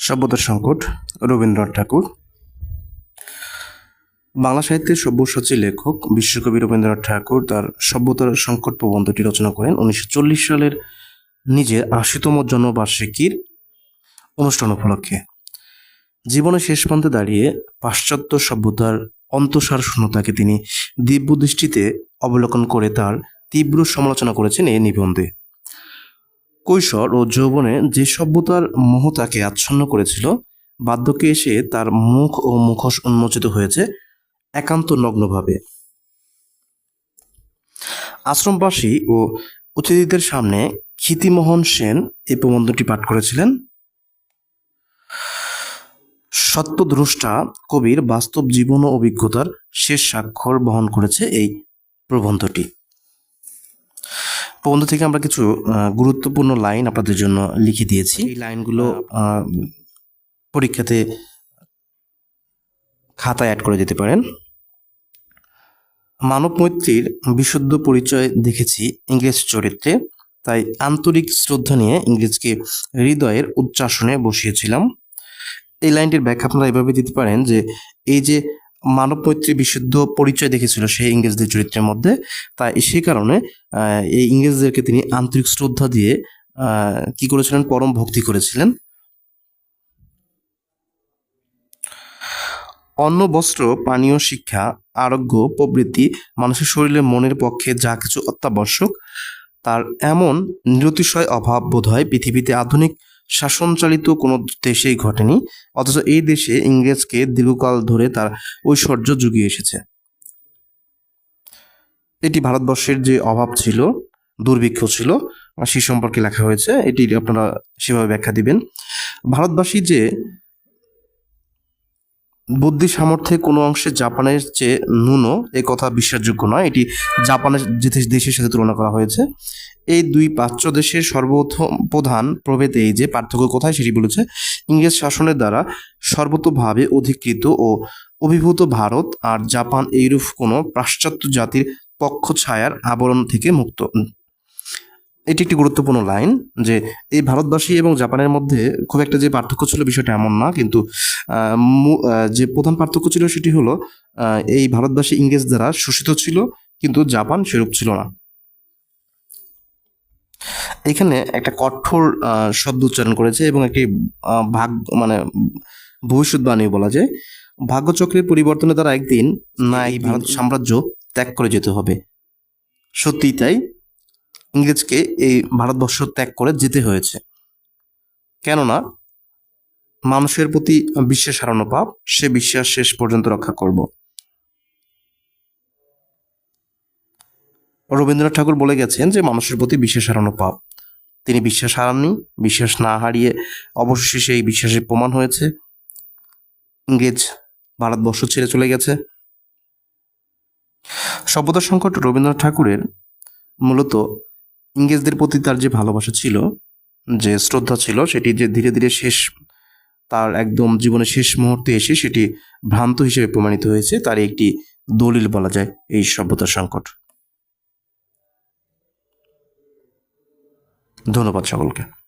সভ্যতার সংকট, রবীন্দ্রনাথ ঠাকুর। বাংলা সাহিত্যের সব্যসাচী লেখক, বিশ্বকবি রবীন্দ্রনাথ ঠাকুর তার সভ্যতার সংকট প্রবন্ধটি রচনা করেন উনিশশো চল্লিশ সালের নিজের আশিতম জন্মবার্ষিকীর অনুষ্ঠান উপলক্ষে। জীবনের শেষ প্রান্তে দাঁড়িয়ে পাশ্চাত্য সভ্যতার অন্তঃসার শূন্যতাকে তিনি দিব্য দৃষ্টিতে অবলোকন করে তার তীব্র সমালোচনা করেছেন এই নিবন্ধে। কৈশোর ও যৌবনে যে সভ্যতার মোহ তাকে আচ্ছন্ন করেছিল, বার্ধক্যে এসে তার মুখ ও মুখোশ উন্মোচিত হয়েছে একান্ত নগ্নভাবে। আশ্রমবাসী ও অতিথিদের সামনে ক্ষিতিমোহন সেন এই প্রবন্ধটি পাঠ করেছিলেন। সত্যদ্রষ্টা কবির বাস্তব জীবন ও অভিজ্ঞতার শেষ স্বাক্ষর বহন করেছে এই প্রবন্ধটি। প্রবন্ধ থেকে আমরা কিছু গুরুত্বপূর্ণ লাইন আপনাদের জন্য লিখে দিয়েছি। এই লাইনগুলো পরীক্ষাতে খাতায় অ্যাড করে দিতে পারেন। মানব মৈত্রীর বিশুদ্ধ পরিচয় দেখেছি ইংরেজ চরিত্রে তাই আন্তরিক শ্রদ্ধা নিয়ে ইংরেজকে হৃদয়ের উচ্চাসনে বসিয়েছিলাম। এই লাইনটির ব্যাখ্যা আপনারা এভাবে দিতে পারেন যে এই যে মানব মৈত্রী বিশুদ্ধ পরিচয় দেখেছিল সেই ইংরেজদের চরিত্রের মধ্যে। তাই সেই কারণে এই ইংরেজদেরকে তিনি আন্তরিক শ্রদ্ধা দিয়ে কি করেছিলেন? পরম ভক্তি করেছিলেন। অন্ন, বস্ত্র, পানীয়, শিক্ষা, আরোগ্য প্রবৃত্তি মানুষের শরীরে মনের পক্ষে যা কিছু অত্যাবশ্যক, তার এমন নিরতিশয় অভাব বোধ হয় পৃথিবীতে আধুনিক শাসনচালিত কোনো দেশেই ঘটেনি, অথচ এই দেশে ইংরেজকে দীর্ঘকাল ধরে তার ঐশ্বর্য যুগিয়ে এসেছে। এটি ভারতবর্ষের যে অভাব ছিল, দুর্ভিক্ষ ছিল সে সম্পর্কে লেখা হয়েছে, এটি আপনারা সেভাবে ব্যাখ্যা দিবেন। ভারতবাসী যে বুদ্ধি সামর্থ্যে কোনো অংশে জাপানের চেয়ে ন্যূন এ কথা বিশ্বাসযোগ্য নয়। এটি জাপানের যে দেশের সাথে তুলনা করা হয়েছে। এই দুই প্রাচ্য দেশের সর্বপ্রথম প্রধান প্রভেদ এই যে, পার্থক্য কোথায় সেটি বলেছে। ইংরেজ শাসনের দ্বারা সর্বতভাবে অধিকৃত ও অভিভূত ভারত আর জাপান এইরূপ কোনো পাশ্চাত্য জাতির পক্ষ ছায়ার আবরণ থেকে মুক্ত। এটি একটি গুরুত্বপূর্ণ লাইন যে এই ভারতবাসী এবং জাপানের মধ্যে খুব একটা যে পার্থক্য ছিল বিষয়টা এমন না, কিন্তু যে প্রধান পার্থক্য ছিল সেটি হলো এই ভারতবাসী ইংরেজ দ্বারা শোষিত ছিল, কিন্তু জাপান সেরূপ ছিল না। এখানে একটা কঠোর শব্দ উচ্চারণ করেছে এবং একটি ভাগ মানে ভবিষ্যৎবাণী বলা যায়। ভাগ্যচক্রের পরিবর্তনের দ্বারা একদিন না এই ভারত সাম্রাজ্য ত্যাগ করে যেতে হবে। সত্যিই তাই। ইংরেজকে এই ভারতবর্ষ ত্যাগ করে যেতে হয়েছে। কেননা মানুষের প্রতি বিশ্বাস হারানো পাপ, সে বিশ্বাস শেষ পর্যন্ত রক্ষা করব। রবীন্দ্রনাথ ঠাকুর বলে গেছেন যে, মানুষের প্রতি বিশ্বাস হারানো পাপ। তিনি বিশ্বাস হারাননি, বিশ্বাস না হারিয়ে অবশেষে সেই বিশ্বাসের প্রমাণ হয়েছে। ইংরেজ ভারতবর্ষ ছেড়ে চলে গেছে। সভ্যতা সংকট রবীন্দ্রনাথ ঠাকুরের মূলত ইংরেজদের প্রতি তার যে ভালোবাসা ছিল, যে শ্রদ্ধা ছিল, সেটি যে ধীরে ধীরে শেষ, তার একদম জীবনের শেষ মুহূর্তে এসে সেটি ভ্রান্ত হিসেবে প্রমাণিত হয়েছে, তার একটি দলিল বলা যায় এই সভ্যতার সংকট। ধন্যবাদ সকলকে।